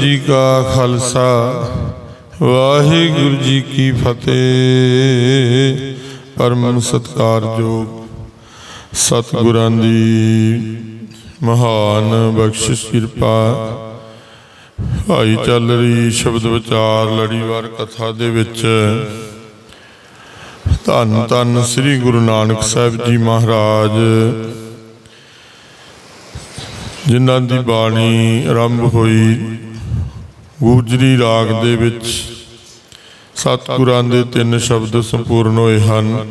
ਜੀ ਕਾ ਖਾਲਸਾ, ਵਾਹਿਗੁਰੂ ਜੀ ਕੀ ਫਤਿਹ। ਪਰਮ ਸਤਕਾਰਯੋਗ ਸਤਿਗੁਰਾਂ ਦੀ ਮਹਾਨ ਬਖਸ਼ਿਸ਼ ਕਿਰਪਾ। ਭਾਈ ਚੱਲ ਰਹੀ ਸ਼ਬਦ ਵਿਚਾਰ, ਲੜੀਵਾਰ ਕਥਾ ਦੇ ਵਿੱਚ। ਧੰਨ ਧੰਨ ਸ੍ਰੀ ਗੁਰੂ ਨਾਨਕ ਸਾਹਿਬ ਜੀ ਮਹਾਰਾਜ। ਜਿਨ੍ਹਾਂ ਦੀ ਬਾਣੀ ਆਰੰਭ ਹੋਈ। ਗੂਜਰੀ ਰਾਗ ਦੇ ਵਿੱਚ ਸਤਿਗੁਰਾਂ ਦੇ ਤਿੰਨ ਸ਼ਬਦ ਸੰਪੂਰਨ ਹੋਏ ਹਨ।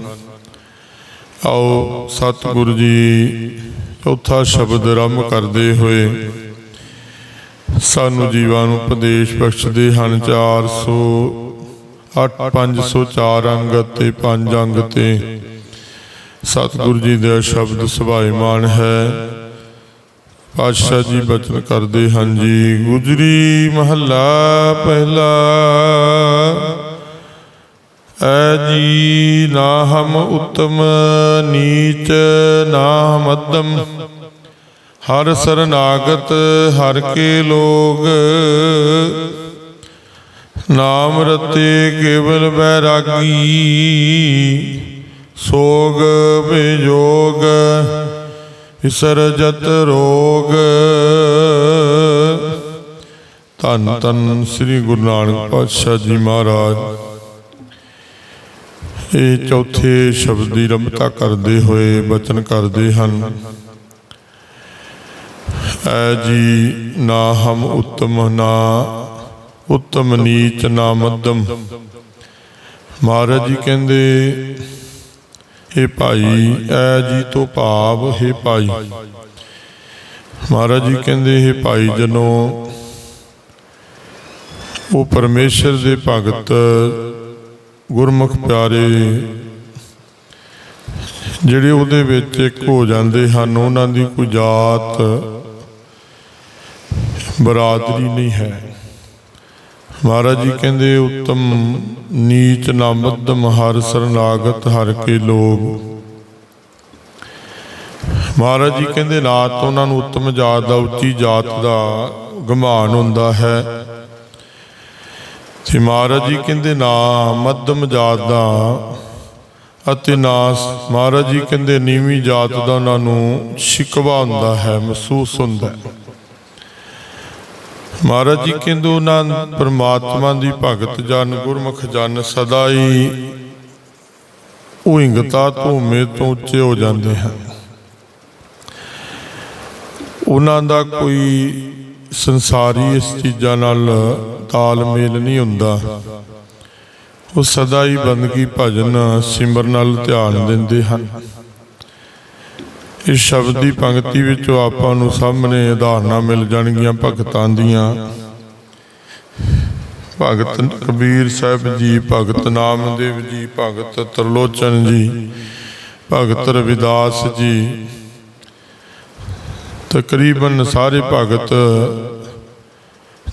ਆਓ ਸਤਿਗੁਰੂ ਜੀ ਚੌਥਾ ਸ਼ਬਦ ਆਰੰਭ ਕਰਦੇ ਹੋਏ ਸਾਨੂੰ ਜੀਵਾਂ ਨੂੰ ਉਪਦੇਸ਼ ਬਖਸ਼ਦੇ ਹਨ 400 8 504 ਅੰਗ ਤੇ 5 ਅੰਗ ਤੇ। ਸਤਿਗੁਰੂ ਜੀ ਦਾ ਸ਼ਬਦ ਸੁਭਾਈਮਾਨ ਹੈ। ਪਾਤਸ਼ਾਹ ਜੀ ਬਚਨ ਕਰਦੇ ਹਨ ਜੀ। ਗੁਜਰੀ ਮਹੱਲਾ ਪਹਿਲਾ। ਐ ਜੀ ਨਾ ਹਮ ਉਤਮ, ਨੀਚ ਨਾ ਹਮ ਮੱਧਮ ਹਰ ਸਰਨਾਗਤ, ਹਰ ਕੇ ਲੋਗ। ਨਾਮ ਰਤੇ ਕੇਵਲ ਬੈਰਾਗੀ। ਸੋਗ ਵਿਜੋਗ ਵਿਸਰਜਤ ਰੋਗ। ਧੰਨ ਧੰਨ ਸ੍ਰੀ ਗੁਰੂ ਨਾਨਕ ਪਾਤਸ਼ਾਹ ਜੀ ਮਹਾਰਾਜ। ਇਹ ਚੌਥੇ ਸ਼ਬਦ ਦੀ ਰਮਤਾ ਕਰਦੇ ਹੋਏ ਬਚਨ ਕਰਦੇ ਹਨ। ਐ ਜੀ, ਨਾ ਹਮ ਉਤਮ, ਨਾ ਉਤਮ ਨੀਚ, ਨਾ ਮੱਧਮ। ਮਹਾਰਾਜ ਜੀ ਕਹਿੰਦੇ ਇਹ ਭਾਈ, ਐ ਜੀ ਤੋਂ ਭਾਵ ਹੈ ਭਾਈ। ਮਹਾਰਾਜ ਜੀ ਕਹਿੰਦੇ ਇਹ ਭਾਈ ਜਨੋ, ਉਹ ਪਰਮੇਸ਼ਰ ਦੇ ਭਗਤ, ਗੁਰਮੁਖ ਪਿਆਰੇ, ਜਿਹੜੇ ਉਹਦੇ ਵਿੱਚ ਇੱਕ ਹੋ ਜਾਂਦੇ ਹਨ, ਉਹਨਾਂ ਦੀ ਕੋਈ ਜਾਤ ਬਰਾਦਰੀ ਨਹੀਂ ਹੈ। ਮਹਾਰਾਜ ਜੀ ਕਹਿੰਦੇ, ਉਤਮ ਨੀਚ ਨਾ ਮੱਧਮ ਹਰ ਸਰਨਾਗਤ ਹਰ ਕੇ ਲੋਗ ਮਹਾਰਾਜ ਜੀ ਕਹਿੰਦੇ ਨਾ ਤਾਂ ਉਹਨਾਂ ਨੂੰ ਉੱਤਮ ਜਾਤ ਦਾ, ਉੱਚੀ ਜਾਤ ਦਾ ਗਮਾਨ ਹੁੰਦਾ ਹੈ। ਤੇ ਮਹਾਰਾਜ ਜੀ ਕਹਿੰਦੇ, ਨਾ ਮੱਧਮ ਜਾਤ ਦਾ ਅਤੇ ਨਾ ਮਹਾਰਾਜ ਜੀ ਕਹਿੰਦੇ, ਨੀਵੀਂ ਜਾਤ ਦਾ ਉਹਨਾਂ ਨੂੰ ਸ਼ਿਕਵਾ ਹੁੰਦਾ ਹੈ, ਮਹਿਸੂਸ ਹੁੰਦਾ ਹੈ। ਮਹਾਰਾਜ ਜੀ ਕਹਿੰਦੇ ਉਹਨਾਂ ਪਰਮਾਤਮਾ ਦੀ ਭਗਤ ਜਨ, ਗੁਰਮੁਖ ਜਨ ਸਦਾ ਹੀ ਉਇੰਗਤਾ ਧੂਮੇ ਤੋਂ ਉੱਚੇ ਹੋ ਜਾਂਦੇ ਹਨ। ਉਹਨਾਂ ਦਾ ਕੋਈ ਸੰਸਾਰੀ ਇਸ ਚੀਜ਼ਾਂ ਨਾਲ ਤਾਲਮੇਲ ਨਹੀਂ ਹੁੰਦਾ। ਉਹ ਸਦਾ ਹੀ ਬੰਦਗੀ ਭਜਨ ਸਿਮਰਨ ਨਾਲ ਧਿਆਨ ਦਿੰਦੇ ਹਨ। ਇਸ ਸ਼ਬਦ ਦੀ ਪੰਕਤੀ ਵਿੱਚੋਂ ਆਪਾਂ ਨੂੰ ਸਾਹਮਣੇ ਉਦਾਹਰਨਾਂ ਮਿਲ ਜਾਣਗੀਆਂ ਭਗਤਾਂ ਦੀਆਂ। ਭਗਤ ਕਬੀਰ ਸਾਹਿਬ ਜੀ, ਭਗਤ ਨਾਮਦੇਵ ਜੀ, ਭਗਤ ਤਰਲੋਚਨ ਜੀ, ਭਗਤ ਰਵਿਦਾਸ ਜੀ, ਤਕਰੀਬਨ ਸਾਰੇ ਭਗਤ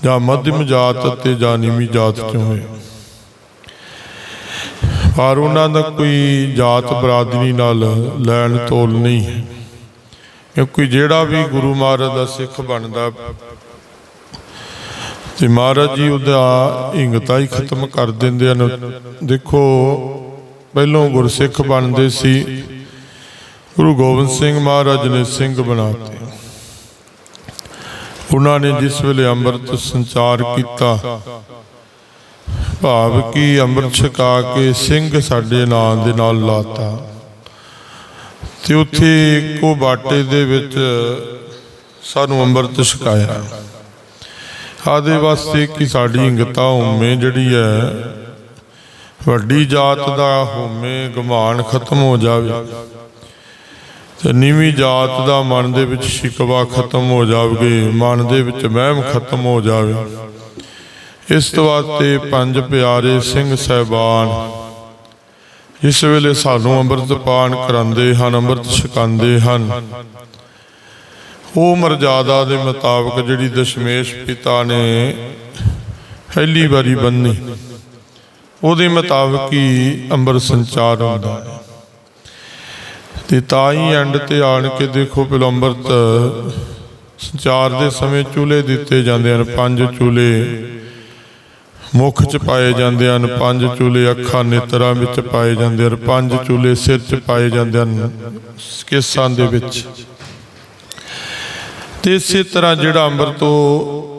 ਜਾਂ ਮੱਧਮ ਜਾਤ ਅਤੇ ਜਾਂ ਨੀਵੀਂ ਜਾਤ ਚੋਂ ਹੋਏ। ਪਰ ਉਹਨਾਂ ਦਾ ਕੋਈ ਜਾਤ ਬਰਾਦਰੀ ਨਾਲ ਲੈਣ ਤੋਲ ਨਹੀਂ ਹੈ। ਕਿਉਂਕਿ ਜਿਹੜਾ ਵੀ ਗੁਰੂ ਮਹਾਰਾਜ ਦਾ ਸਿੱਖ ਬਣਦਾ ਤੇ ਮਹਾਰਾਜ ਜੀ ਉਹਦਾ ਹਿੰਗਤਾ ਹੀ ਖਤਮ ਕਰ ਦਿੰਦੇ ਹਨ। ਦੇਖੋ ਪਹਿਲੋਂ ਗੁਰਸਿੱਖ ਬਣਦੇ ਸੀ। ਗੁਰੂ ਗੋਬਿੰਦ ਸਿੰਘ ਮਹਾਰਾਜ ਨੇ ਸਿੰਘ ਬਣਾਤੇ। ਉਹਨਾਂ ਨੇ ਜਿਸ ਵੇਲੇ ਅੰਮ੍ਰਿਤ ਸੰਚਾਰ ਕੀਤਾ ਭਾਵ ਕਿ ਅੰਮ੍ਰਿਤ ਛਕਾ ਕੇ ਸਿੰਘ ਸਾਡੇ ਨਾਂ ਦੇ ਨਾਲ ਲਾਤਾ। ਤੇ ਉੱਥੇ ਕੋ ਬਾਟੇ ਦੇ ਵਿੱਚ ਸਾਨੂੰ ਅੰਮ੍ਰਿਤ ਛਕਾਇਆ। ਆਦੇ ਵਾਸਤੇ ਕਿ ਸਾਡੀ ਅੰਗਤਾ ਹੋਮੇ ਜਿਹੜੀ ਹੈ, ਵੱਡੀ ਜਾਤ ਦਾ ਹੋਮੇ ਗਮਾਨ ਖਤਮ ਹੋ ਜਾਵੇ ਤੇ ਨੀਵੀਂ ਜਾਤ ਦਾ ਮਨ ਦੇ ਵਿੱਚ ਸ਼ਿਕਵਾ ਖਤਮ ਹੋ ਜਾਵੇ ਮਨ ਦੇ ਵਿੱਚ ਵਹਿਮ ਖਤਮ ਹੋ ਜਾਵੇ। ਇਸ ਤੋਂ ਬਾਅਦ ਪੰਜ ਪਿਆਰੇ ਸਿੰਘ ਸਹਿਬਾਨ ਇਸ ਵੇਲੇ ਸਾਨੂੰ ਅੰਮ੍ਰਿਤ ਪਾਨ ਕਰਾਉਂਦੇ ਹਨ, ਅੰਮ੍ਰਿਤ ਛਕਾਉਂਦੇ ਹਨ, ਉਹ ਮਰਜ਼ਾਦਾ ਦੇ ਮੁਤਾਬਕ ਜਿਹੜੀ ਦਸ਼ਮੇਸ਼ ਪਿਤਾ ਨੇ ਪਹਿਲੀ ਵਾਰੀ ਬੰਨੀ, ਉਹਦੇ ਮੁਤਾਬਕ ਹੀ ਅੰਮ੍ਰਿਤ ਸੰਚਾਰ ਹੁੰਦਾ ਹੈ। ਤੇ ਤਾਂ ਹੀ ਐਂਡ ਤੇ ਆਣ ਕੇ ਦੇਖੋ ਪਹਿਲਾਂ ਅੰਮ੍ਰਿਤ ਸੰਚਾਰ ਦੇ ਸਮੇਂ ਚੂਲੇ ਦਿੱਤੇ ਜਾਂਦੇ ਹਨ, ਪੰਜ ਚੂਲੇ ਮੁਖ ਚ ਪਾਏ ਜਾਂਦੇ ਹਨ, ਪੰਜ ਚੂਲੇ ਅੱਖਾਂ ਨੇਤਰਾਂ ਵਿੱਚ ਪਾਏ ਜਾਂਦੇ ਹਨ, ਪੰਜ ਚੂਲੇ ਸਿਰ ਚ ਪਾਏ ਜਾਂਦੇ ਹਨ ਕੇਸਾਂ ਦੇ ਵਿੱਚ। ਤੇ ਇਸੇ ਤਰ੍ਹਾਂ ਜਿਹੜਾ ਅੰਮ੍ਰਿਤ ਉਹ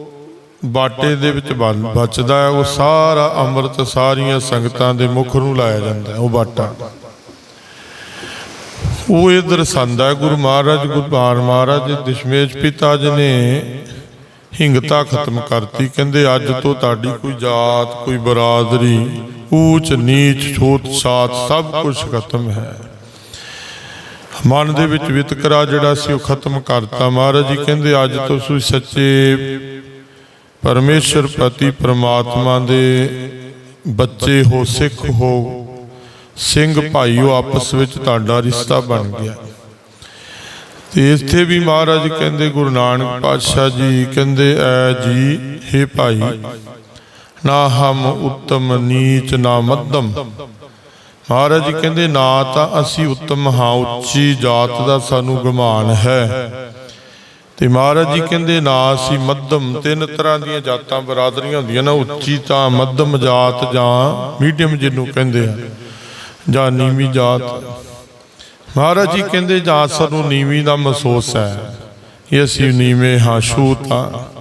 ਬਾਟੇ ਦੇ ਵਿੱਚ ਬਣ- ਬਚਦਾ ਹੈ, ਉਹ ਸਾਰਾ ਅੰਮ੍ਰਿਤ ਸਾਰੀਆਂ ਸੰਗਤਾਂ ਦੇ ਮੁਖ ਨੂੰ ਲਾਇਆ ਜਾਂਦਾ ਹੈ, ਉਹ ਬਾਟਾ। ਉਹ ਇਹ ਦਰਸਾਉਂਦਾ ਗੁਰੂ ਮਹਾਰਾਜ ਗੁਰਬਾਣ ਮਹਾਰਾਜ, ਦਸ਼ਮੇਸ਼ ਪਿਤਾ ਜੀ ਨੇ ਹਿੰਗਤਾ ਖਤਮ ਕਰਤੀ। ਕਹਿੰਦੇ, ਅੱਜ ਤੋਂ ਤੁਹਾਡੀ ਕੋਈ ਜਾਤ, ਕੋਈ ਬਰਾਦਰੀ, ਊਚ, ਨੀਚ, ਛੋਟ, ਸਾਤ, ਸਭ ਕੁਝ ਖਤਮ ਹੈ। ਮਨ ਦੇ ਵਿੱਚ ਵਿਤਕਰਾ ਜਿਹੜਾ ਸੀ, ਉਹ ਖਤਮ ਕਰਤਾ। ਮਹਾਰਾਜ ਜੀ ਕਹਿੰਦੇ, ਅੱਜ ਤੋਂ ਤੁਸੀਂ ਸੱਚੇ ਪਰਮੇਸ਼ਰ ਪ੍ਰਤੀ ਪ੍ਰਮਾਤਮਾ ਦੇ ਬੱਚੇ ਹੋ, ਸਿੱਖ ਹੋ, ਸਿੰਘ ਭਾਈਓ, ਆਪਸ ਵਿੱਚ ਤੁਹਾਡਾ ਰਿਸ਼ਤਾ ਬਣ ਗਿਆ। ਤੇ ਇੱਥੇ ਵੀ ਮਹਾਰਾਜ ਕਹਿੰਦੇ, ਗੁਰੂ ਨਾਨਕ ਪਾਤਸ਼ਾਹ ਜੀ ਕਹਿੰਦੇ, ਐ ਜੀ हे ਭਾਈ, ਨਾ ਹਮ ਉੱਤਮ ਨੀਚ, ਨਾ ਮੱਧਮ। ਮਹਾਰਾਜ ਕਹਿੰਦੇ, ਨਾ ਤਾਂ ਅਸੀਂ ਉੱਤਮ ਹਾਂ, ਉੱਚੀ ਜਾਤ ਦਾ ਸਾਨੂੰ ਗੁਮਾਨ ਹੈ। ਤੇ ਮਹਾਰਾਜ ਜੀ ਕਹਿੰਦੇ, ਨਾ ਅਸੀਂ ਮੱਧਮ। ਤਿੰਨ ਤਰ੍ਹਾਂ ਦੀਆਂ ਜਾਤਾਂ ਬਰਾਦਰੀਆਂ ਹੁੰਦੀਆਂ ਨਾ, ਉੱਚੀ ਤਾਂ ਮੱਧਮ ਜਾਤ ਜਾਂ ਮੀਡੀਅਮ ਜਿਹਨੂੰ ਕਹਿੰਦੇ ਆ, ਜਾਂ ਨੀਵੀਂ ਜਾਤ। ਮਹਾਰਾਜ ਜੀ ਕਹਿੰਦੇ ਜਾਂ ਸਾਨੂੰ ਨੀਵੀਂ ਦਾ ਮਹਿਸੂਸ ਹੈ ਕਿ ਅਸੀਂ ਨੀਵੇਂ ਹਾਂ ਛੂਤ ਹਾਂ।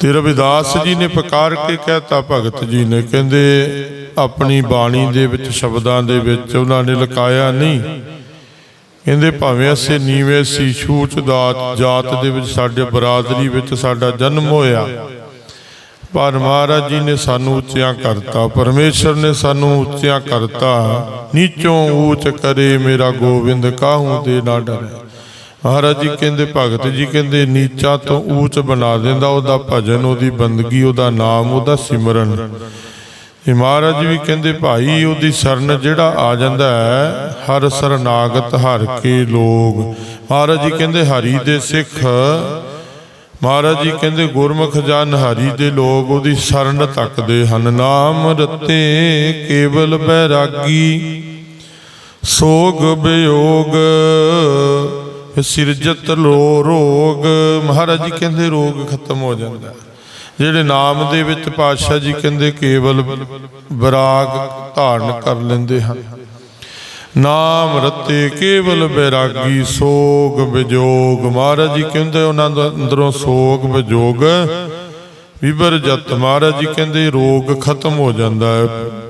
ਤੇ ਰਵਿਦਾਸ ਜੀ ਨੇ ਪੁਕਾਰ ਕੇ ਕਹਿਤਾ, ਭਗਤ ਜੀ ਨੇ ਕਹਿੰਦੇ, ਆਪਣੀ ਬਾਣੀ ਦੇ ਵਿੱਚ, ਸ਼ਬਦਾਂ ਦੇ ਵਿੱਚ ਉਹਨਾਂ ਨੇ ਲਕਾਇਆ ਨਹੀਂ। ਕਹਿੰਦੇ, ਭਾਵੇਂ ਅਸੀਂ ਨੀਵੇਂ ਸੀ, ਛੂਤ ਦਾਤ, ਜਾਤ ਦੇ ਵਿੱਚ, ਸਾਡੇ ਬਰਾਦਰੀ ਵਿੱਚ ਸਾਡਾ ਜਨਮ ਹੋਇਆ। ਪਰ ਮਹਾਰਾਜ ਜੀ ਨੇ ਸਾਨੂੰ ਉੱਚਿਆਂ ਕਰਤਾ, ਪਰਮੇਸ਼ਰ ਨੇ ਸਾਨੂੰ ਉੱਚਿਆਂ ਕਰਤਾ। ਨੀਚੋਂ ਊਚ ਕਰੇ ਮੇਰਾ ਗੋਬਿੰਦ, ਕਾਹੂ ਦੇ ਨਾ ਡਰੇ। ਮਹਾਰਾਜ ਜੀ ਕਹਿੰਦੇ, ਭਗਤ ਜੀ ਕਹਿੰਦੇ, ਨੀਚਾ ਤੋਂ ਉੱਚ ਬਣਾ ਦਿੰਦਾ, ਉਹਦਾ ਭਜਨ, ਉਹਦੀ ਬੰਦਗੀ, ਉਹਦਾ ਨਾਮ, ਉਹਦਾ ਸਿਮਰਨ। ਇਹ ਮਹਾਰਾਜ ਵੀ ਕਹਿੰਦੇ, ਭਾਈ, ਉਹਦੀ ਸ਼ਰਨ ਜਿਹੜਾ ਆ ਜਾਂਦਾ ਹੈ, ਹਰ ਸਰਨਾਗਤ, ਹਰ ਕੇ ਲੋਗ ਮਹਾਰਾਜ ਜੀ ਕਹਿੰਦੇ, ਹਰੀ ਦੇ ਸਿੱਖ ਮਹਾਰਾਜ ਜੀ ਕਹਿੰਦੇ, ਗੁਰਮੁਖ ਜਨ ਹਰੀ ਦੇ ਲੋਕ ਉਹਦੀ ਸ਼ਰਨ ਤੱਕਦੇ ਹਨ। ਨਾਮ ਰਤੇ ਕੇਵਲ ਬੈਰਾਗੀ, ਸੋਗ ਬਿਯੋਗ, ਸਿਰਜਤ ਲੋ ਰੋਗ। ਮਹਾਰਾਜ ਜੀ ਕਹਿੰਦੇ, ਰੋਗ ਖਤਮ ਹੋ ਜਾਂਦਾ। ਜਿਹੜੇ ਨਾਮ ਦੇ ਵਿੱਚ ਪਾਤਸ਼ਾਹ ਜੀ ਕਹਿੰਦੇ, ਕੇਵਲ ਵਿਰਾਗ ਧਾਰਨ ਕਰ ਲੈਂਦੇ ਹਨ। ਨਾਮ ਰਤੇ ਕੇਵਲ ਬੈਰਾਗੀ, ਸੋਗ ਵਿਜੋਗ ਮਹਾਰਾਜ ਜੀ ਕਹਿੰਦੇ, ਉਹਨਾਂ ਦੇ ਅੰਦਰੋਂ ਸੋਗ ਵਿਜੋਗ ਵਿਬਰ ਜਤ, ਮਹਾਰਾਜ ਜੀ ਕਹਿੰਦੇ, ਰੋਗ ਖਤਮ ਹੋ ਜਾਂਦਾ ਹੈ।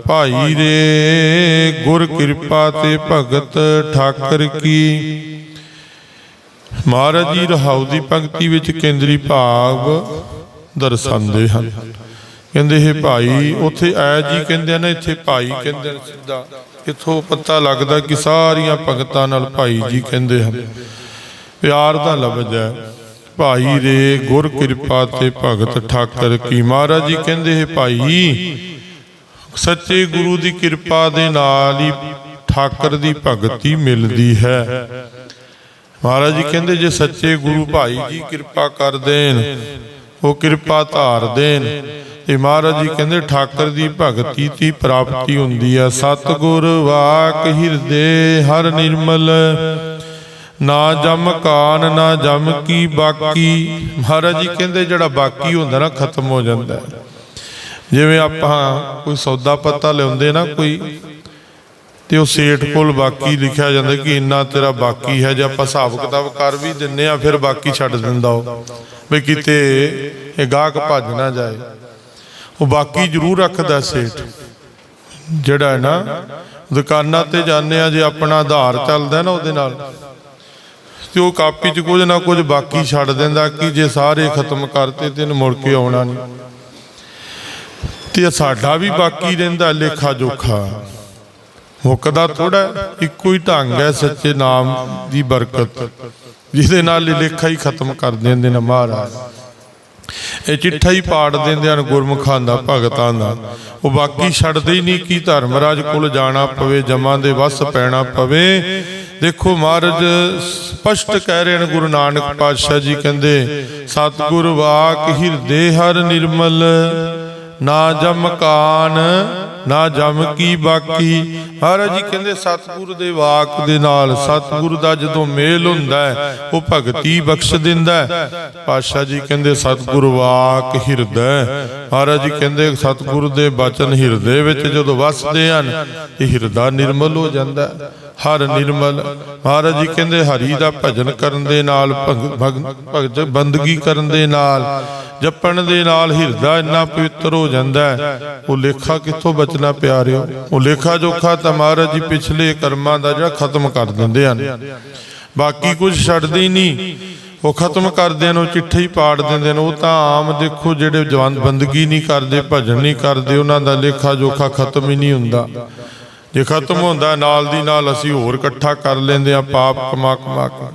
ਭਾਈ ਰੇ, ਗੁਰ ਕਿਰਪਾ ਤੇ ਭਗਤ ਠਾਕਰ ਕੀ। ਮਹਾਰਾਜ ਜੀ ਰਹਾਉ ਦੀ ਪੰਕਤੀ ਵਿੱਚ ਕੇਂਦਰੀ ਭਾਵ ਦਰਸਾਉਂਦੇ ਹਨ। ਕਹਿੰਦੇ ਇਹ ਭਾਈ, ਉੱਥੇ ਐ ਜੀ ਕਹਿੰਦੇ ਆ ਇੱਥੇ ਭਾਈ ਕਹਿੰਦੇ ਨੇ ਸਿੱਧਾ। ਇਥੋਂ ਪਤਾ ਲੱਗਦਾ ਕਿ ਸਾਰੀਆਂ ਭਗਤਾਂ ਨਾਲ ਭਾਈ ਜੀ ਕਹਿੰਦੇ ਹਨ। ਪਿਆਰ ਦਾ ਲਫ਼ਜ਼ ਹੈ, ਭਾਈ ਰੇ ਗੁਰ ਕਿਰਪਾ ਤੇ ਭਗਤ ਠਾਕਰ ਕੀ। ਮਹਾਰਾਜ ਜੀ ਕਹਿੰਦੇ ਇਹ ਭਾਈ, ਸੱਚੇ ਗੁਰੂ ਦੀ ਕਿਰਪਾ ਦੇ ਨਾਲ ਹੀ ਠਾਕਰ ਦੀ ਭਗਤੀ ਮਿਲਦੀ ਹੈ। ਮਹਾਰਾਜ ਜੀ ਕਹਿੰਦੇ, ਜੇ ਸੱਚੇ ਗੁਰੂ ਭਾਈ ਜੀ ਕਿਰਪਾ ਕਰ ਦੇਣ, ਉਹ ਕਿਰਪਾ ਧਾਰ ਦੇਣ ਤੇ ਮਹਾਰਾਜ ਜੀ ਕਹਿੰਦੇ, ਠਾਕਰ ਦੀ ਭਗਤੀ ਦੀ ਪ੍ਰਾਪਤੀ ਹੁੰਦੀ ਹੈ ਸਤਿਗੁਰ ਵਾਕ ਹਿਰਦੇ ਹਰ ਨਿਰਮਲ। ਨਾ ਜਮ ਕਾਨ, ਨਾ ਜਮ ਕੀ ਬਾਕੀ। ਮਹਾਰਾਜ ਜੀ ਕਹਿੰਦੇ, ਜਿਹੜਾ ਬਾਕੀ ਹੁੰਦਾ ਨਾ, ਖਤਮ ਹੋ ਜਾਂਦਾ ਜਿਵੇਂ ਆਪਾਂ ਕੋਈ ਸੌਦਾ ਪਤਾ ਲਿਆਉਂਦੇ ਨਾ ਕੋਈ, ਤੇ ਉਹ ਸੇਠ ਕੋਲ ਬਾਕੀ ਲਿਖਿਆ ਜਾਂਦਾ ਕਿ ਇੰਨਾ ਤੇਰਾ ਬਾਕੀ ਹੈ, ਜੇ ਆਪਾਂ ਹਿਸਾਬ ਕਿਤਾਬ ਕਰ ਵੀ ਦਿੰਨੇ ਆ, ਫਿਰ ਬਾਕੀ ਛੱਡ ਦਿੰਦਾ ਉਹ। ਵੀ ਕਿਤੇ ਇਹ ਗਾਹਕ ਭੱਜ ਨਾ ਜਾਏ। ਉਹ ਬਾਕੀ ਜ਼ਰੂਰ ਰੱਖਦਾ ਸੇਠ। ਜਿਹੜਾ ਹੈ ਨਾ ਦੁਕਾਨਾਂ ਤੇ ਜਾਂਦੇ ਆ ਜੇ ਆਪਣਾ ਆਧਾਰ ਚੱਲਦਾ ਨਾ ਉਹਦੇ ਨਾਲ। ਤੇ ਉਹ ਕਾਪੀ 'ਚ ਕੁਝ ਨਾ ਕੁਝ ਬਾਕੀ ਛੱਡ ਦਿੰਦਾ ਕਿ ਜੇ ਸਾਰੇ ਖਤਮ ਕਰਤੇ ਤੇ ਇਹਨੂੰ ਮੁੜ ਕੇ ਆਉਣਾ ਨਹੀਂ। ਤੇ ਸਾਡਾ ਵੀ ਬਾਕੀ ਰਹਿੰਦਾ ਲੇਖਾ ਜੋਖਾ। ਮੁੱਕਦਾ ਥੋੜਾ ਇੱਕੋ ਹੀ ਢੰਗ ਹੈ ਸੱਚੇ ਨਾਮ ਦੀ ਬਰਕਤ। ਜਿਹਦੇ ਨਾਲ ਲੇਖਾ ਹੀ ਖਤਮ ਕਰ ਦਿੰਦੇ ਨੇ ਮਹਾਰਾਜ। ਇਹ ਚਿੱਠਾ ਹੀ ਪਾੜ ਦਿੰਦੇ ਹਨ ਗੁਰਮੁਖਾਂ ਦਾ, ਭਗਤਾਂ ਦਾ। ਉਹ ਬਾਕੀ ਛੱਡਦੇ ਹੀ ਨਹੀਂ ਕੀ ਧਰਮਰਾਜ ਕੋਲ ਜਾਣਾ ਪਵੇ, ਜਮਾਂ ਦੇ ਵਸ ਪੈਣਾ ਪਵੇ। ਦੇਖੋ ਮਹਾਰਾਜ, ਸਪਸ਼ਟ ਕਹਿ ਰਹੇ ਹਨ, ਗੁਰੂ ਨਾਨਕ ਪਾਤਸ਼ਾਹ ਜੀ ਕਹਿੰਦੇ, ਸਤਿਗੁਰ ਵਾਕ ਹਿਰਦੇ ਹਰ ਨਿਰਮਲ, ਨਾ ਜਮ ਕਾਨ ਨਾ ਜਮ ਕੀ ਬਾਕੀ। ਮਹਾਰਾਜ ਜੀ ਕਹਿੰਦੇ ਸਤਿਗੁਰ ਦੇ ਵਾਕ ਦੇ ਨਾਲ ਸਤਿਗੁਰ ਦਾ ਜਦੋਂ ਮੇਲ ਹੁੰਦਾ ਹੈ, ਉਹ ਭਗਤੀ ਬਖਸ਼ ਦਿੰਦਾ ਹੈ। ਪਾਤਸ਼ਾਹ ਜੀ ਕਹਿੰਦੇ ਸਤਿਗੁਰ ਵਾਕ ਹਿਰਦੈ। ਮਹਾਰਾਜ ਜੀ ਕਹਿੰਦੇ ਸਤਿਗੁਰ ਦੇ ਬਚਨ ਹਿਰਦੇ ਵਿੱਚ ਜਦੋਂ ਵਸਦੇ ਹਨ ਤੇ ਹਿਰਦਾ ਨਿਰਮਲ ਹੋ ਜਾਂਦਾ ਹੈ। ਹਰ ਨਿਰਮਲ। ਮਹਾਰਾਜ ਜੀ ਕਹਿੰਦੇ, ਹਰੀ ਦਾ ਭਜਨ ਕਰਨ ਦੇ ਨਾਲ ਭਗਤ ਬੰਦਗੀ ਕਰਨ ਦੇ ਨਾਲ, ਜਪਣ ਦੇ ਨਾਲ ਹਿਰਦਾ ਇੰਨਾ ਪਵਿੱਤਰ ਹੋ ਜਾਂਦਾ ਹੈ। ਉਹ ਲੇਖਾ ਕਿੱਥੋਂ ਬਚਣਾ ਪਿਆਰਿਓ? ਉਹ ਲੇਖਾ ਜੋਖਾ ਤਾਂ ਮਹਾਰਾਜ ਜੀ ਪਿਛਲੇ ਕਰਮਾਂ ਦਾ ਜਿਹੜਾ ਖਤਮ ਕਰ ਦਿੰਦੇ ਹਨ। ਬਾਕੀ ਕੁਝ ਛੱਡਦੇ ਹੀ ਨਹੀਂ। ਉਹ ਖਤਮ ਕਰਦੇ ਨੇ, ਉਹ ਚਿੱਠੇ ਹੀ ਪਾੜ ਦਿੰਦੇ ਨੇ। ਉਹ ਤਾਂ ਆਮ ਦੇਖੋ ਜਿਹੜੇ ਜਵਾਨ ਬੰਦਗੀ ਨਹੀਂ ਕਰਦੇ, ਭਜਨ ਨਹੀਂ ਕਰਦੇ, ਉਹਨਾਂ ਦਾ ਲੇਖਾ ਜੋਖਾ ਖਤਮ ਹੀ ਨਹੀਂ ਹੁੰਦਾ। ਜੇ ਖਤਮ ਹੁੰਦਾ ਨਾਲ ਦੀ ਨਾਲ ਅਸੀਂ ਹੋਰ ਇਕੱਠਾ ਕਰ ਲੈਂਦੇ ਆ ਪਾਪ ਕਮਾ ਕਮਾ ਕੇ।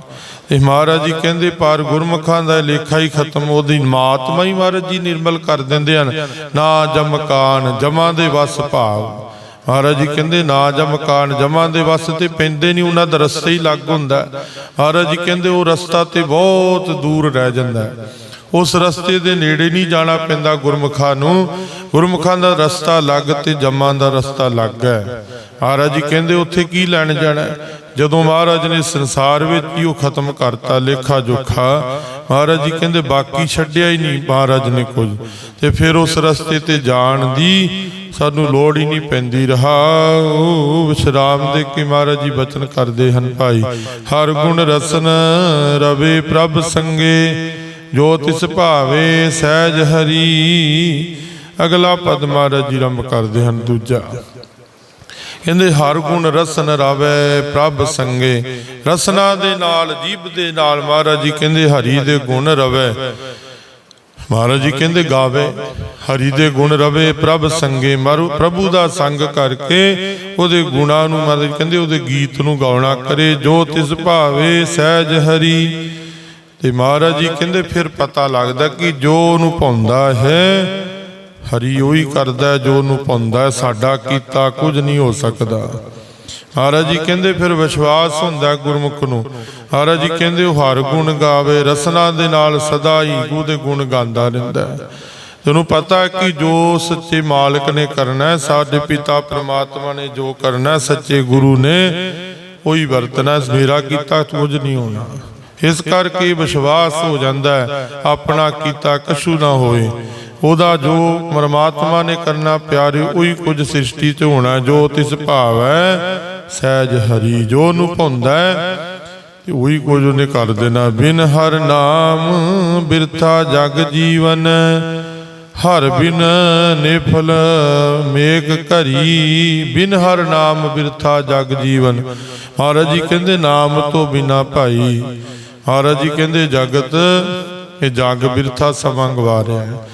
ਤੇ ਮਹਾਰਾਜ ਜੀ ਕਹਿੰਦੇ ਪਰ ਗੁਰਮੁਖਾਂ ਦਾ ਲੇਖਾ ਹੀ ਖਤਮ ਉਹਦੀ ਮਾਤਮਾ ਹੀ ਮਹਾਰਾਜ ਜੀ ਨਿਰਮਲ ਕਰ ਦਿੰਦੇ ਹਨ। ਨਾ ਜਮਕਾਨ ਜਮਾਂ ਦੇ ਵਸ ਭਾਵ। ਮਹਾਰਾਜ ਜੀ ਕਹਿੰਦੇ ਨਾ ਜਮਕਾਨ ਜਮਾਂ ਦੇ ਵਸ ਤੇ ਪੈਂਦੇ ਨਹੀਂ ਉਹਨਾਂ ਦਾ ਰਸਤਾ ਹੀ ਲੱਗ ਹੁੰਦਾ। ਮਹਾਰਾਜ ਜੀ ਕਹਿੰਦੇ ਉਹ ਰਸਤਾ ਤੇ ਬਹੁਤ ਦੂਰ ਰਹਿ ਜਾਂਦਾ। ਉਸ ਰਸਤੇ ਦੇ ਨੇੜੇ ਨਹੀਂ ਜਾਣਾ ਪੈਂਦਾ ਗੁਰਮੁਖਾਂ ਨੂੰ। ਗੁਰਮੁਖਾਂ ਦਾ ਰਸਤਾ ਲੱਗ ਤੇ ਜੰਮਾਂ ਦਾ ਰਸਤਾ ਲੱਗ ਹੈ। ਮਹਾਰਾਜ ਜੀ ਕਹਿੰਦੇ, ਉੱਥੇ ਕੀ ਲੈਣ ਜਾਣਾ ਜਦੋਂ ਮਹਾਰਾਜ ਨੇ ਸੰਸਾਰ ਵਿੱਚ ਹੀ ਉਹ ਖਤਮ ਕਰਤਾ, ਲੇਖਾ ਜੋਖਾ। ਮਹਾਰਾਜ ਜੀ ਕਹਿੰਦੇ, ਬਾਕੀ ਛੱਡਿਆ ਹੀ ਨਹੀਂ ਮਹਾਰਾਜ ਨੇ ਕੁਝ। ਤੇ ਫਿਰ ਉਸ ਰਸਤੇ ਤੇ ਜਾਣ ਦੀ ਸਾਨੂੰ ਲੋੜ ਹੀ ਨਹੀਂ ਪੈਂਦੀ। ਰਹਾ ਵਿਸ਼ਰਾਮ ਦੇ ਕੇ ਮਹਾਰਾਜ ਜੀ ਬਚਨ ਕਰਦੇ ਹਨ ਭਾਈ। ਹਰ ਗੁਣ ਰਸਨ ਰਵੇ ਪ੍ਰਭ ਸੰਗੇ। ਜੋ ਤਿਸ ਭਾਵੇ ਸਹਿਜ ਹਰੀ, ਅਗਲਾ ਪਦ ਮਹਾਰਾਜ ਜੀ ਰੰਭ ਕਰਦੇ ਹਨ ਦੂਜਾ। ਕਹਿੰਦੇ, ਹਰ ਗੁਣ ਰਸਨ ਰਾਵੇ ਪ੍ਰਭ ਸੰਗੇ, ਰਸਨਾ ਦੇ ਨਾਲ ਜੀਬ ਦੇ ਨਾਲ ਮਹਾਰਾਜ ਜੀ ਕਹਿੰਦੇ, ਹਰੀ ਦੇ ਗੁਣ ਰਵੇ। ਮਹਾਰਾਜ ਜੀ ਕਹਿੰਦੇ, ਗਾਵੇ, ਹਰੀ ਦੇ ਗੁਣ ਰਵੇ ਪ੍ਰਭ ਸੰਗੇ, ਮਾਰੂ ਪ੍ਰਭੂ ਦਾ ਸੰਗ ਕਰਕੇ ਉਹਦੇ ਗੁਣਾਂ ਨੂੰ ਮਹਾਰਾਜ ਕਹਿੰਦੇ, ਉਹਦੇ ਗੀਤ ਨੂੰ ਗਾਉਣਾ ਕਰੇ, ਜੋ ਤਿਸ ਭਾਵੇ ਸਹਿਜ ਹਰੀ ਤੇ ਮਹਾਰਾਜ ਜੀ ਕਹਿੰਦੇ ਫਿਰ ਪਤਾ ਲੱਗਦਾ ਕਿ ਜੋ ਉਹਨੂੰ ਪਾਉਂਦਾ ਹੈ, ਹਰੀ ਉਹੀ ਕਰਦਾ ਜੋ ਉਹਨੂੰ ਪਾਉਂਦਾ ਸਾਡਾ ਕੀਤਾ ਕੁਝ ਨਹੀਂ ਹੋ ਸਕਦਾ। ਮਹਾਰਾਜ ਜੀ ਕਹਿੰਦੇ ਫਿਰ ਵਿਸ਼ਵਾਸ ਹੁੰਦਾ ਗੁਰਮੁਖ ਨੂੰ। ਮਹਾਰਾਜ ਜੀ ਕਹਿੰਦੇ ਉਹ ਹਰ ਗੁਣ ਗਾਵੇ, ਰਸਨਾ ਦੇ ਨਾਲ ਸਦਾ ਹੀ ਉਹਦੇ ਗੁਣ ਗਾਉਂਦਾ ਰਹਿੰਦਾ ਹੈ। ਤੈਨੂੰ ਪਤਾ ਹੈ ਕਿ ਜੋ ਸੱਚੇ ਮਾਲਕ ਨੇ ਕਰਨਾ ਹੈ, ਸਾਡੇ ਪਿਤਾ ਪ੍ਰਮਾਤਮਾ ਨੇ ਜੋ ਕਰਨਾ ਸੱਚੇ ਗੁਰੂ ਨੇ ਉਹੀ ਵਰਤਣਾ ਮੇਰਾ ਕੀਤਾ, ਕੁਝ ਨਹੀਂ ਹੋਣਾ। ਇਸ ਕਰਕੇ ਵਿਸ਼ਵਾਸ ਹੋ ਜਾਂਦਾ ਹੈ? ਆਪਣਾ ਕੀਤਾ ਕਸ਼ੂ ਨਾ ਹੋਏ। ਉਹਦਾ ਜੋ ਪਰਮਾਤਮਾ ਨੇ ਕਰਨਾ ਪਿਆਰੇ, ਉਹੀ ਕੁਝ ਸ੍ਰਿਸ਼ਟੀ 'ਚ ਹੋਣਾ ਜੋ ਤਿਸ ਭਾਵ ਹੈ, ਸਹਿਜ ਹਰੀ, ਜੋ ਨੂੰ ਭੁੰਦਾ ਹੈ, ਤੇ ਉਹੀ ਕੁਝ ਉਹਨੇ ਕਰ ਦੇਣਾ। ਬਿਨ ਹਰ ਨਾਮ ਬਿਰਥਾ ਜਗ ਜੀਵਨ, ਹਰ ਬਿਨ ਨਿਫਲ ਮੇਘ ਘਰੀ। ਬਿਨ ਹਰ ਨਾਮ ਬਿਰਥਾ ਜਗ ਜੀਵਨ। ਮਹਾਰਾਜ ਜੀ ਕਹਿੰਦੇ, ਨਾਮ ਤੋਂ ਬਿਨਾ ਭਾਈ ਮਹਾਰਾਜ ਜੀ ਕਹਿੰਦੇ, ਜਗਤ ਇਹ ਜਗ ਬਿਰਥਾ ਸਮਾਂ ਗਵਾ ਰਿਹਾ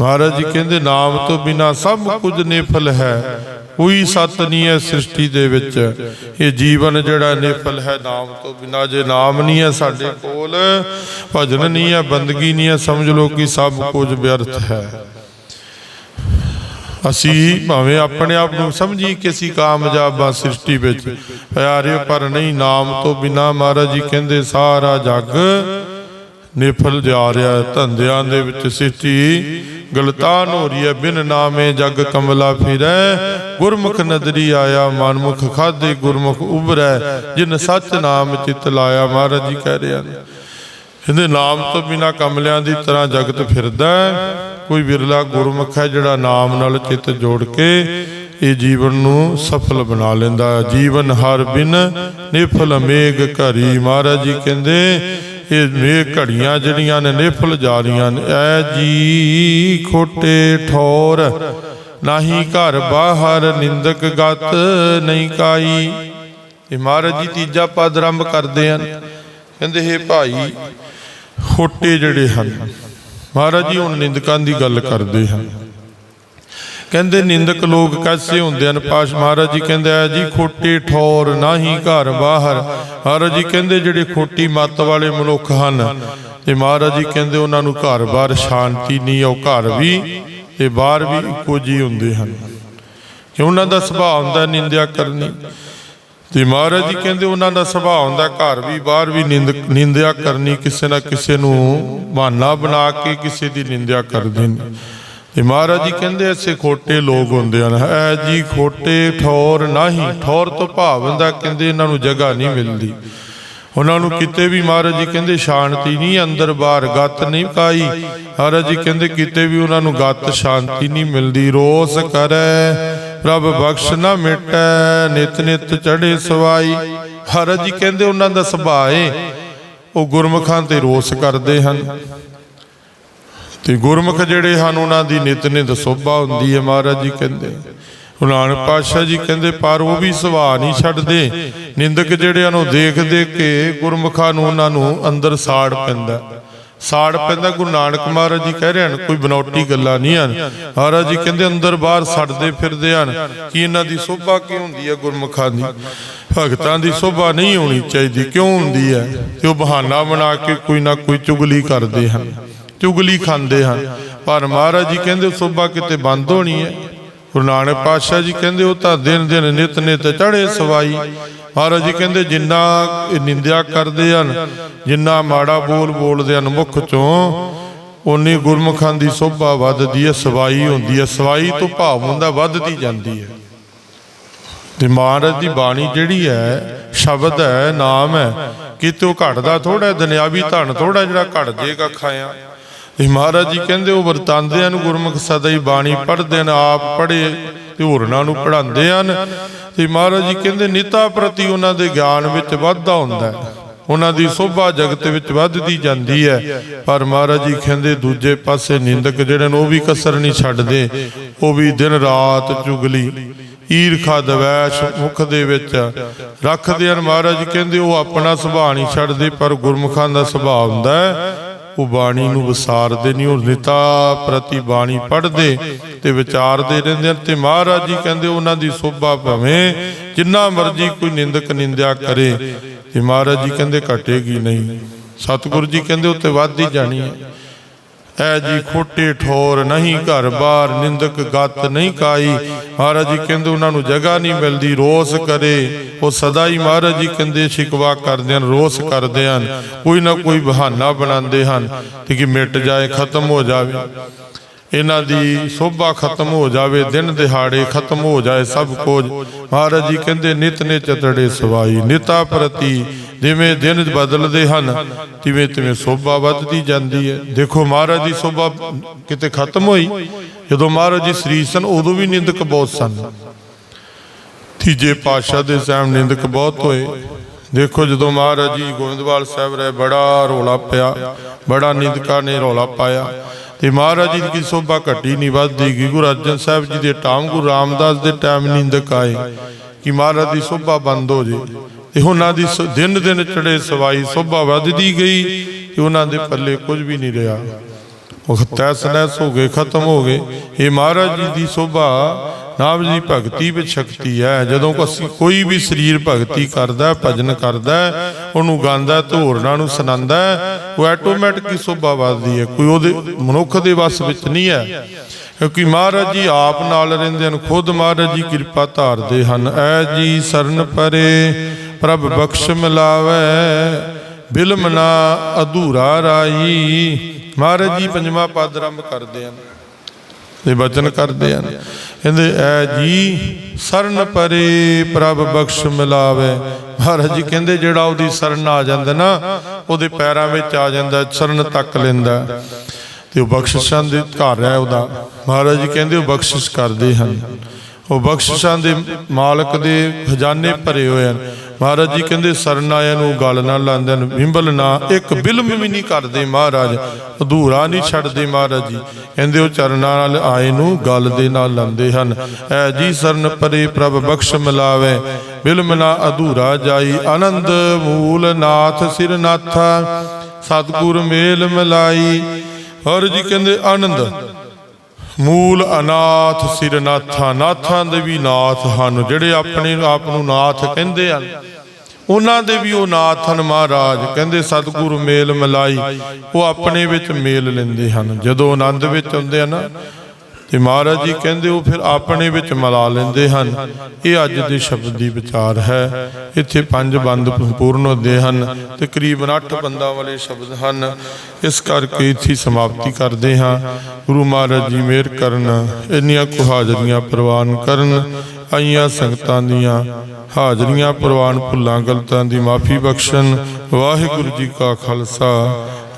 ਮਹਾਰਾਜ ਜੀ ਕਹਿੰਦੇ, ਨਾਮ ਤੋਂ ਬਿਨਾ ਸਭ ਕੁਝ ਨਿਫਲ ਹੈ। ਕੋਈ ਸਤ ਨਹੀਂ ਹੈ ਸ੍ਰਿਸ਼ਟੀ ਦੇ ਵਿੱਚ। ਇਹ ਜੀਵਨ ਜਿਹੜਾ ਨਿਫਲ ਹੈ, ਨਾਮ ਤੋਂ ਬਿਨਾ ਜੇ ਨਾਮ ਨਹੀਂ ਹੈ ਸਾਡੇ ਕੋਲ, ਭਜਨ ਨਹੀਂ ਹੈ, ਬੰਦਗੀ ਨਹੀਂ ਹੈ, ਸਮਝ ਲਓ ਕਿ ਸਭ ਕੁਝ ਵਿਅਰਥ ਹੈ। ਅਸੀਂ ਭਾਵੇਂ ਆਪਣੇ ਆਪ ਨੂੰ ਸਮਝੀ ਕਿ ਅਸੀਂ ਕਾਮਯਾਬ ਸ੍ਰਿਸ਼ਟੀ ਵਿੱਚ ਪਿਆਰੇ, ਪਰ ਨਹੀਂ, ਨਾਮ ਤੋਂ ਬਿਨਾ ਮਹਾਰਾਜ ਜੀ ਕਹਿੰਦੇ, ਸਾਰਾ ਜੱਗ ਨਿਫਲ ਜਾ ਰਿਹਾ ਹੈ। ਧੰਦਿਆਂ ਦੇ ਵਿੱਚ ਸ੍ਰਿਸ਼ਟੀ ਗਲਤਾਨ ਹੋ ਰਹੀ ਹੈ। ਬਿਨ ਨਾਮੇ ਜਗ ਕਮਲਾ ਫਿਰੈ। ਗੁਰਮੁਖ ਨਦਰੀ ਆਇਆ, ਮਨਮੁਖ ਖਾਦੇ ਗੁਰਮੁਖ ਉਭਰੈ। ਜਿਨ ਸੱਚ ਨਾਮ ਚਿਤ ਲਾਇਆ, ਮਹਾਰਾਜ ਜੀ ਕਹਿ ਰਿਹਾ ਹਨ ਇਹਦੇ ਨਾਮ ਤੋਂ ਬਿਨਾ ਕਮਲਿਆਂ ਦੀ ਤਰ੍ਹਾਂ ਜਗਤ ਫਿਰਦਾ ਕੋਈ ਵਿਰਲਾ ਗੁਰਮੁਖ ਹੈ ਜਿਹੜਾ ਨਾਮ ਨਾਲ ਚਿੱਤ ਜੋੜ ਕੇ ਇਹ ਜੀਵਨ ਨੂੰ ਸਫਲ ਬਣਾ ਲੈਂਦਾ ਜੀਵਨ ਹਰ ਬਿਨ ਨਿਫਲ ਮੇਘ ਘਰੀ ਮਹਾਰਾਜ ਜੀ ਕਹਿੰਦੇ, ਇਹ ਮੇਘ ਘੜੀਆਂ ਜਿਹੜੀਆਂ ਨੇ ਨਿਫਲ ਜਾ ਰਹੀਆਂ ਨੇ। ਐ ਜੀ ਖੋਟੇ ਠੌਰ, ਨਾਹੀ ਘਰ ਬਾਹਰ ਨਿੰਦਕ ਗਤ ਨਹੀਂ ਕਾਈ। ਇਹ ਮਹਾਰਾਜ ਜੀ ਤੀਜਾ ਪਦ ਆਰੰਭ ਕਰਦੇ ਹਨ। ਕਹਿੰਦੇ, ਹੈ ਭਾਈ ਖੋਟੇ ਜਿਹੜੇ ਹਨ। ਮਹਾਰਾਜ ਜੀ, ਹੁਣ ਨਿੰਦਕਾਂ ਦੀ ਗੱਲ ਕਰਦੇ ਹਨ ਕਹਿੰਦੇ, ਨਿੰਦਕ ਲੋਕ ਕੈਸੇ ਹੁੰਦੇ ਹਨ? ਪਾਸ਼ ਮਹਾਰਾਜ ਜੀ ਕਹਿੰਦੇ ਆ ਜੀ ਖੋਟੇ ਠੌਰ ਨਾਹੀ ਘਰ ਬਾਹਰ। ਮਹਾਰਾਜ ਜੀ ਕਹਿੰਦੇ, ਜਿਹੜੇ ਖੋਟੀ ਮੱਤ ਵਾਲੇ ਮਨੁੱਖ ਹਨ, ਤੇ ਮਹਾਰਾਜ ਜੀ ਕਹਿੰਦੇ, ਉਹਨਾਂ ਨੂੰ ਘਰ-ਬਾਰ ਸ਼ਾਂਤੀ ਨਹੀਂ ਉਹ ਘਰ ਵੀ ਤੇ ਬਾਹਰ ਵੀ ਇੱਕੋ ਜਿਹੇ ਹੁੰਦੇ ਹਨ। ਕਿ ਉਹਨਾਂ ਦਾ ਸੁਭਾਅ ਹੁੰਦਾ ਨਿੰਦਿਆ ਕਰਨੀ। ਤੇ ਮਹਾਰਾਜ ਜੀ ਕਹਿੰਦੇ ਉਹਨਾਂ ਦਾ ਸੁਭਾਅ ਹੁੰਦਾ ਘਰ ਵੀ, ਬਾਹਰ ਵੀ ਨਿੰਦ, ਨਿੰਦਿਆ ਕਰਨੀ, ਕਿਸੇ ਨਾ ਕਿਸੇ ਨੂੰ ਬਹਾਨਾ ਬਣਾ ਕੇ ਕਿਸੇ ਦੀ ਨਿੰਦਿਆ ਕਰਦੇ ਨੇ ਤੇ ਮਹਾਰਾਜ ਜੀ ਕਹਿੰਦੇ ਐਸੇ ਖੋਟੇ ਲੋਕ ਹੁੰਦੇ ਹਨ। ਐ ਜੀ ਖੋਟੇ ਠੌਰ ਨਹੀਂ, ਠੌਰ ਤੋਂ ਭਾਵ ਹੁੰਦਾ ਕਹਿੰਦੇ ਇਹਨਾਂ ਨੂੰ ਜਗ੍ਹਾ ਨਹੀਂ ਮਿਲਦੀ। ਉਹਨਾਂ ਨੂੰ ਕਿਤੇ ਵੀ ਮਹਾਰਾਜ ਜੀ ਕਹਿੰਦੇ ਸ਼ਾਂਤੀ ਨਹੀਂ, ਅੰਦਰ ਬਾਹਰ ਗੱਤ ਨਹੀਂ ਕਾਈ ਮਹਾਰਾਜ ਜੀ ਕਹਿੰਦੇ ਕਿਤੇ ਵੀ ਉਹਨਾਂ ਨੂੰ ਗੱਤ ਸ਼ਾਂਤੀ ਨਹੀਂ ਮਿਲਦੀ। ਰੋਸ ਕਰੈ ਪ੍ਰਭ ਬਖਸ਼ ਨਾ ਮਿਟੈ, ਨਿਤ ਨਿਤ ਚੜੇ ਸਵਾਈ। ਮਹਾਰਾਜ ਜੀ ਕਹਿੰਦੇ ਉਹਨਾਂ ਦਾ ਸੁਭਾਅ ਉਹ ਗੁਰਮੁਖਾਂ ਤੇ ਰੋਸ ਕਰਦੇ ਹਨ। ਤੇ ਗੁਰਮੁਖ ਜਿਹੜੇ ਹਨ, ਉਹਨਾਂ ਦੀ ਨਿਤ ਨਿਤ ਸੋਭਾ ਹੁੰਦੀ ਹੈ ਮਹਾਰਾਜ ਜੀ ਕਹਿੰਦੇ। ਗੁਰੂ ਨਾਨਕ ਪਾਤਸ਼ਾਹ ਜੀ ਕਹਿੰਦੇ, ਪਰ ਉਹ ਵੀ ਸੁਭਾਅ ਨਹੀਂ ਛੱਡਦੇ। ਨਿੰਦਕ ਜਿਹੜੇ ਹਨ ਉਹ ਦੇਖ ਦੇਖ ਕੇ ਗੁਰਮੁਖਾਂ ਨੂੰ ਉਹਨਾਂ ਨੂੰ ਅੰਦਰ ਸਾੜ ਪੈਂਦਾ। ਸਾੜ ਪੈਂਦਾ ਗੁਰੂ ਨਾਨਕ ਮਹਾਰਾਜ ਜੀ ਕਹਿ ਰਹੇ ਹਨ, ਕੋਈ ਬਨੌਟੀ ਗੱਲਾਂ ਨਹੀਂ ਹਨ। ਮਹਾਰਾਜ ਜੀ ਕਹਿੰਦੇ ਅੰਦਰ ਬਾਹਰ ਸੜਦੇ ਫਿਰਦੇ ਹਨ। ਕਿ ਇਹਨਾਂ ਦੀ ਸੋਭਾ ਕਿਉਂ ਹੁੰਦੀ ਹੈ ਗੁਰਮੁਖਾਂ ਦੀ? ਭਗਤਾਂ ਦੀ ਸੋਭਾ ਨਹੀਂ ਹੋਣੀ ਚਾਹੀਦੀ, ਕਿਉਂ ਹੁੰਦੀ ਹੈ? ਤੇ ਉਹ ਬਹਾਨਾ ਬਣਾ ਕੇ ਕੋਈ ਨਾ ਕੋਈ ਚੁਗਲੀ ਕਰਦੇ ਹਨ, ਚੁਗਲੀ ਖਾਂਦੇ ਹਨ। ਪਰ ਮਹਾਰਾਜ ਜੀ ਕਹਿੰਦੇ ਸੋਭਾ ਕਿਤੇ ਬੰਦ ਹੋਣੀ ਹੈ। ਗੁਰੂ ਨਾਨਕ ਪਾਤਸ਼ਾਹ ਜੀ ਕਹਿੰਦੇ, ਉਹ ਤਾਂ ਦਿਨ ਦਿਨ ਨਿਤ ਨਿਤ ਚੜੇ ਸਵਾਈ। ਮਹਾਰਾਜ ਜੀ ਕਹਿੰਦੇ, ਜਿੰਨਾ ਨਿੰਦਿਆ ਕਰਦੇ ਹਨ, ਜਿੰਨਾ ਮਾੜਾ ਬੋਲ ਬੋਲਦੇ ਹਨ ਮੁਖ ਚੋਂ ਉਨੀ ਗੁਰਮੁਖਾਂ ਦੀ ਸੋਭਾ ਵੱਧਦੀ ਹੈ, ਸਵਾਈ ਹੁੰਦੀ ਹੈ। ਸਵਾਈ ਤੋਂ ਭਾਵ ਹੁੰਦਾ, ਵੱਧਦੀ ਜਾਂਦੀ ਹੈ। ਤੇ ਮਹਾਰਾਜ ਦੀ ਬਾਣੀ ਜਿਹੜੀ ਹੈ, ਸ਼ਬਦ ਹੈ, ਨਾਮ ਹੈ, ਕਿਤੇ ਉਹ ਘਟਦਾ ਥੋੜਾ ਦੁਨਿਆਵੀ ਧਨ ਥੋੜਾ ਜਿਹੜਾ ਘਟ ਜੇਗਾ ਖਾਇਆ ਇਹ ਮਹਾਰਾਜ ਜੀ ਕਹਿੰਦੇ, ਉਹ ਵਰਤਾਂਦੇ ਹਨ ਗੁਰਮੁਖ ਸਦਾ ਹੀ ਬਾਣੀ ਪੜ੍ਹਦੇ ਨੇ ਆਪ ਪੜ੍ਹੇ ਤੇ ਹੋਰਨਾਂ ਨੂੰ ਪੜ੍ਹਾਉਂਦੇ ਹਨ। ਤੇ ਮਹਾਰਾਜ ਜੀ ਕਹਿੰਦੇ, ਨਿਤਾ ਪ੍ਰਤੀ ਉਹਨਾਂ ਦੇ ਗਿਆਨ ਵਿੱਚ ਵਾਧਾ ਹੁੰਦਾ ਹੈ। ਉਹਨਾਂ ਦੀ ਸੋਭਾ ਜਗਤ ਵਿੱਚ ਵੱਧਦੀ ਜਾਂਦੀ ਹੈ। ਪਰ ਮਹਾਰਾਜ ਜੀ ਕਹਿੰਦੇ, ਦੂਜੇ ਪਾਸੇ ਨਿੰਦਕ ਜਿਹੜੇ ਨੇ, ਉਹ ਵੀ ਕਸਰ ਨਹੀਂ ਛੱਡਦੇ। ਉਹ ਵੀ ਦਿਨ ਰਾਤ ਚੁਗਲੀ, ਈਰਖਾ ਦਵੈਸ਼ ਮੁਖ ਦੇ ਵਿੱਚ ਰੱਖਦੇ ਹਨ। ਮਹਾਰਾਜ ਜੀ ਕਹਿੰਦੇ, ਉਹ ਆਪਣਾ ਸੁਭਾਅ ਨਹੀਂ ਛੱਡਦੇ, ਪਰ ਗੁਰਮੁਖਾਂ ਦਾ ਸੁਭਾਅ ਹੁੰਦਾ ਹੈ। ਉਹ ਬਾਣੀ ਨੂੰ ਵਿਸਾਰਦੇ ਨਹੀਂ, ਉਹ ਨਿਤਾ ਪ੍ਰਤੀ ਬਾਣੀ ਪੜ੍ਹਦੇ ਤੇ ਵਿਚਾਰਦੇ ਰਹਿੰਦੇ ਹਨ ਤੇ ਮਹਾਰਾਜ ਜੀ ਕਹਿੰਦੇ ਉਹਨਾਂ ਦੀ ਸੋਭਾ ਭਵੇਂ ਜਿੰਨਾ ਮਰਜ਼ੀ ਕੋਈ ਨਿੰਦਕ ਨਿੰਦਿਆ ਕਰੇ, ਤੇ ਮਹਾਰਾਜ ਜੀ ਕਹਿੰਦੇ ਘਟੇਗੀ ਨਹੀਂ। ਸਤਿਗੁਰੂ ਜੀ ਕਹਿੰਦੇ ਉੱਤੇ ਵੱਧਦੀ ਜਾਣੀ ਹੈ। ਐ ਜੀ ਖੋਟੇ ਠੋਰ ਨਹੀਂ ਘਰ ਬਾਰ ਨਿੰਦਕ ਗਤ ਨਹੀਂ ਕਾਈ। ਮਹਾਰਾਜ ਜੀ ਕਹਿੰਦੇ ਉਹਨਾਂ ਨੂੰ ਜਗ੍ਹਾ ਨਹੀਂ ਮਿਲਦੀ, ਰੋਸ ਕਰੇ। ਉਹ ਸਦਾ ਹੀ ਮਹਾਰਾਜ ਜੀ ਕਹਿੰਦੇ ਸ਼ਿਕਵਾ ਕਰਦੇ ਹਨ, ਰੋਸ ਕਰਦੇ ਹਨ। ਕੋਈ ਨਾ ਕੋਈ ਬਹਾਨਾ ਬਣਾਉਂਦੇ ਹਨ ਤੇ ਕਿ ਮਿਟ ਜਾਏ, ਖਤਮ ਹੋ ਜਾਵੇ। ਇਹਨਾਂ ਦੀ ਸੋਭਾ ਖਤਮ ਹੋ ਜਾਵੇ, ਦਿਨ ਦਿਹਾੜੇ ਖਤਮ ਹੋ ਜਾਏ ਸਭ ਕੁਝ। ਮਹਾਰਾਜ ਜੀ ਕਹਿੰਦੇ, ਨਿਤ ਨੇ ਚਤੜੇ ਸਵਾਈ, ਨਿਤਾ ਪ੍ਰਤੀ ਜਿਵੇਂ ਦਿਨ ਬਦਲਦੇ ਹਨ, ਤਿਵੇਂ ਤਿਵੇਂ ਸੋਭਾ ਵੱਧਦੀ ਜਾਂਦੀ ਹੈ। ਦੇਖੋ ਮਹਾਰਾਜ ਦੀ ਸੋਭਾ ਕਿਤੇ ਖਤਮ ਹੋਈ, ਜਦੋਂ ਮਹਾਰਾਜ ਜੀ ਸ੍ਰੀ ਸਨ, ਉਦੋਂ ਵੀ ਨਿੰਦਕ ਬਹੁਤ ਸਨ। ਤੀਜੇ ਪਾਤਸ਼ਾਹ ਦੇ ਟਾਈਮ ਨਿੰਦਕ ਬਹੁਤ ਹੋਏ। ਦੇਖੋ ਜਦੋਂ ਮਹਾਰਾਜ ਜੀ ਗੋਇੰਦਵਾਲ ਸਾਹਿਬ ਰਹੇ ਬੜਾ ਰੋਲਾ ਪਿਆ, ਬੜਾ ਨਿੰਦਕਾਂ ਨੇ ਰੋਲਾ ਪਾਇਆ, ਤੇ ਮਹਾਰਾਜ ਜੀ ਦੀ ਸੋਭਾ ਘਟੀ ਨਹੀਂ, ਵੱਧਦੀ ਗਈ। ਗੁਰੂ ਅਰਜਨ ਸਾਹਿਬ ਜੀ ਦੇ ਟਾਈਮ ਗੁਰੂ ਰਾਮਦਾਸ ਦੇ ਟਾਈਮ ਨਿੰਦਕ ਆਏ, ਕਿ ਮਹਾਰਾਜ ਦੀ ਸੋਭਾ ਬੰਦ ਹੋ ਜੇ। ਤੇ ਉਹਨਾਂ ਦੀ ਸ- ਦਿਨ ਦਿਨ ਚੜੇ ਸਵਾਈ ਸੋਭਾ ਵੱਧਦੀ ਗਈ ਤੇ ਉਹਨਾਂ ਦੇ ਪੱਲੇ ਕੁਝ ਵੀ ਨਹੀਂ ਰਿਹਾ। ਉਹ ਤੈਸ ਨੈਸ ਹੋ ਗਏ ਖਤਮ ਹੋ ਗਏ। ਇਹ ਮਹਾਰਾਜ ਜੀ ਦੀ ਸੋਭਾ ਨਾਮ ਜੀ ਭਗਤੀ ਵਿੱਚ ਸ਼ਕਤੀ ਹੈ। ਜਦੋਂ ਅਸੀਂ ਕੋਈ ਵੀ ਸਰੀਰ ਭਗਤੀ ਕਰਦਾ ਭਜਨ ਕਰਦਾ ਉਹਨੂੰ ਗਾਉਂਦਾ ਹੈ, ਤੇ ਹੋਰਨਾਂ ਨੂੰ ਸੁਣਾਉਂਦਾ ਉਹ ਆਟੋਮੈਟਿਕ ਹੀ ਸੋਭਾ ਵੱਧਦੀ ਹੈ। ਕੋਈ ਉਹਦੇ ਮਨੁੱਖ ਦੇ ਵੱਸ ਵਿੱਚ ਨਹੀਂ ਹੈ। ਕਿਉਂਕਿ ਮਹਾਰਾਜ ਜੀ ਆਪ ਨਾਲ ਰਹਿੰਦੇ ਹਨ ਖੁਦ ਮਹਾਰਾਜ ਜੀ ਕਿਰਪਾ ਧਾਰਦੇ ਹਨ। ਐ ਜੀ ਸਰਨ ਪਰੇ ਪ੍ਰਭ ਬਖਸ਼ ਮਿਲਾਵੇ ਬਿਲਮ ਨਾ ਅਧੂਰਾ ਰਾਈ ਮਹਾਰਾਜ ਜੀ ਪੰਜਵਾਂ ਪਦ ਆਰੰਭ ਕਰਦੇ ਹਨ। ਤੇ ਬਚਨ ਕਰਦੇ ਹਨ। ਕਹਿੰਦੇ, ਐ ਜੀ, ਸਰਨ ਪਰੇ ਪ੍ਰਭ ਬਖਸ਼ ਮਿਲਾਵੇ। ਮਹਾਰਾਜ ਜੀ ਕਹਿੰਦੇ, ਜਿਹੜਾ ਉਹਦੀ ਸਰਨ ਆ ਜਾਂਦਾ ਨਾ, ਉਹਦੇ ਪੈਰਾਂ ਵਿੱਚ ਆ ਜਾਂਦਾ, ਸਰਨ ਤੱਕ ਲੈਂਦਾ। ਤੇ ਉਹ ਬਖਸ਼ਿਸ਼ਾਂ ਦੇ ਘਰ ਹੈ ਉਹਦਾ। ਮਹਾਰਾਜ ਜੀ ਕਹਿੰਦੇ, ਉਹ ਬਖਸ਼ਿਸ਼ ਕਰਦੇ ਹਨ। ਉਹ ਬਖਸ਼ਿਸ਼ਾਂ ਦੇ ਮਾਲਕ ਦੇ ਖਜ਼ਾਨੇ ਭਰੇ ਹੋਏ ਹਨ। ਮਹਾਰਾਜ ਜੀ ਕਹਿੰਦੇ ਸਰਨ ਆਇਆਂ ਨੂੰ ਗਲ ਨਾਲ ਲਾਉਂਦੇ ਹਨ ਬਿੰਬਲ ਨਾ, ਇੱਕ ਬਿਲਮ ਵੀ ਨਹੀਂ ਕਰਦੇ ਮਹਾਰਾਜ। ਅਧੂਰਾ ਨਹੀਂ ਛੱਡਦੇ ਮਹਾਰਾਜ ਜੀ। ਕਹਿੰਦੇ, ਉਹ ਚਰਨਾਂ ਨਾਲ ਆਏ ਨੂੰ ਗਲ ਦੇ ਨਾਲ ਲਾਉਂਦੇ ਹਨ। ਐ ਜੀ ਸਰਨ ਪਰੇ ਪ੍ਰਭ ਬਖਸ਼ ਮਿਲਾਵੇ ਬਿਲਮ ਨਾ ਅਧੂਰਾ ਜਾਈ। ਆਨੰਦ ਮੂਲ ਨਾਥ ਸਿਰ ਨਾਥਾ, ਸਤਿਗੁਰ ਮੇਲ ਮਿਲਾਈ। ਔਰ ਜੀ ਕਹਿੰਦੇ, ਆਨੰਦ। ਮੂਲ ਅਨਾਥ ਸਿਰ ਨਾਥਾਂ ਨਾਥਾਂ ਦੇ ਵੀ ਨਾਥ ਹਨ, ਜਿਹੜੇ ਆਪਣੇ ਆਪ ਨੂੰ ਨਾਥ ਕਹਿੰਦੇ ਹਨ। ਉਹਨਾਂ ਦੇ ਵੀ ਉਹ ਨਾਥ ਹਨ ਮਹਾਰਾਜ, ਕਹਿੰਦੇ ਸਤਿਗੁਰੂ ਮੇਲ ਮਲਾਈ, ਉਹ ਆਪਣੇ ਵਿੱਚ ਮੇਲ ਲੈਂਦੇ ਹਨ। ਜਦੋਂ ਆਨੰਦ ਵਿੱਚ ਹੁੰਦੇ ਹਨ ਤੇ ਮਹਾਰਾਜ ਜੀ ਕਹਿੰਦੇ ਉਹ ਫਿਰ ਆਪਣੇ ਵਿੱਚ ਮਿਲਾ ਲੈਂਦੇ ਹਨ। ਇਹ ਅੱਜ ਦੇ ਸ਼ਬਦ ਦੀ ਵਿਚਾਰ ਹੈ। ਇੱਥੇ ਪੰਜ ਬੰਦ ਸੰਪੂਰਨ ਹੁੰਦੇ ਹਨ। ਤਕਰੀਬਨ 8 ਬੰਦਾਂ ਵਾਲੇ ਸ਼ਬਦ ਹਨ। ਇਸ ਕਰਕੇ ਇੱਥੇ ਸਮਾਪਤੀ ਕਰਦੇ ਹਾਂ। ਗੁਰੂ ਮਹਾਰਾਜ ਜੀ ਮਿਹਰ ਕਰਨ, ਇੰਨੀਆਂ ਕੁ ਹਾਜ਼ਰੀਆਂ ਪ੍ਰਵਾਨ ਕਰਨ, ਆਈਆਂ ਸੰਗਤਾਂ ਦੀਆਂ ਹਾਜ਼ਰੀਆਂ ਪ੍ਰਵਾਨ ਭੁੱਲਾਂ ਗਲਤਾਂ ਦੀ ਮਾਫੀ ਬਖਸ਼ਣ। ਵਾਹਿਗੁਰੂ ਜੀ ਕਾ ਖਾਲਸਾ।